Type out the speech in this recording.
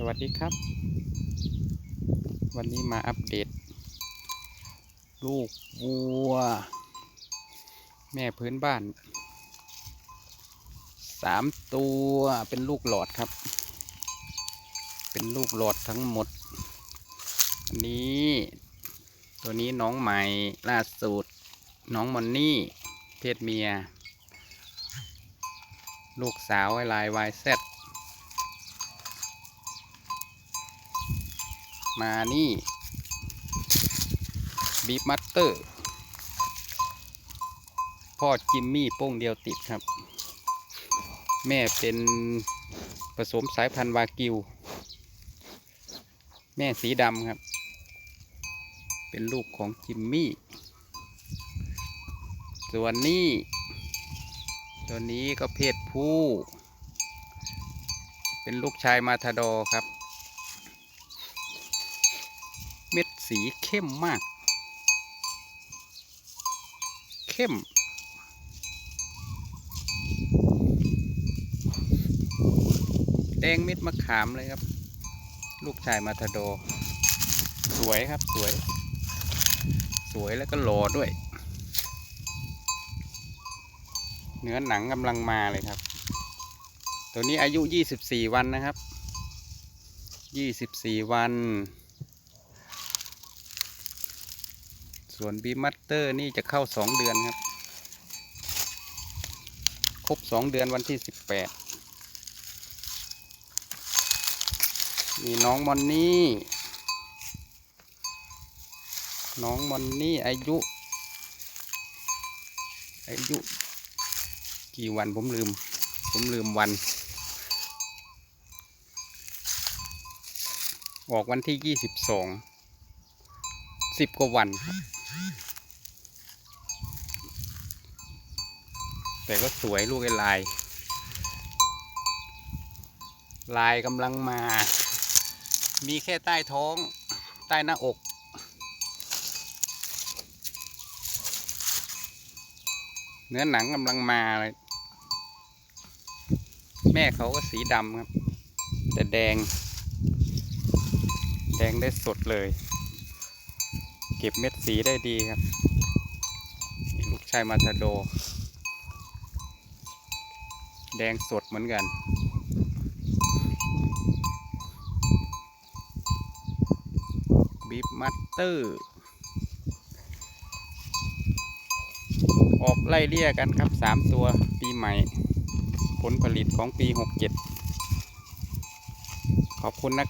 สวัสดีครับ วันนี้มาอัปเดต ลูกวัว แม่พื้นบ้านสามตัวเป็นลูกหลอดครับ เป็นลูกหลอดทั้งหมด อันนี้ ตัวนี้น้องใหม่ล่าสุด น้องมอนนี่ เพศเมีย ลูกสาวไอลายวายแซด มานี่บีบมัตเตอร์พ่อจิมมี่โป้งเดียวติดครับ แม่เป็นผสมสายพันธุ์วากิว แม่สีดำครับ เป็นลูกของจิมมี่ ส่วนนี้ตัวนี้ก็เพศผู้ เป็นลูกชายมาทาดอครับ เม็ดสีเข้มมาก เข้ม แดงเม็ดมะขามเลยครับ ลูกชายมาทาโด สวยครับสวย สวยแล้วก็หล่อด้วย เนื้อหนังกำลังมาเลยครับ ตัวนี้อายุ 24 วันนะครับ 24 วัน ส่วนบีมัตเตอร์นี่จะเข้า2เดือนครับ ครบ2เดือนวันที่18มีน้องมอนนี่ น้องมอนนี่อายุ อายุ กี่วันผมลืม ผมลืมวัน ออกวันที่ยี่สิบสองสิบกว่าวันครับ แต่ก็สวยลูกไอ้ลาย ลายกำลังมา มีแค่ใต้ท้อง ใต้หน้าอกเนื้อหนังกำลังมาเลย แม่เขาก็สีดำครับ แต่แดง แดงได้สดเลย เก็บเม็ดสีได้ดีครับ ลูกชายมาทาโด แดงสดเหมือนกัน บีบมัตเตอร์ ออกไล่เลี่ยกันครับสามตัวปีใหม่ ผลผลิตของปี 67 ขอบคุณนะ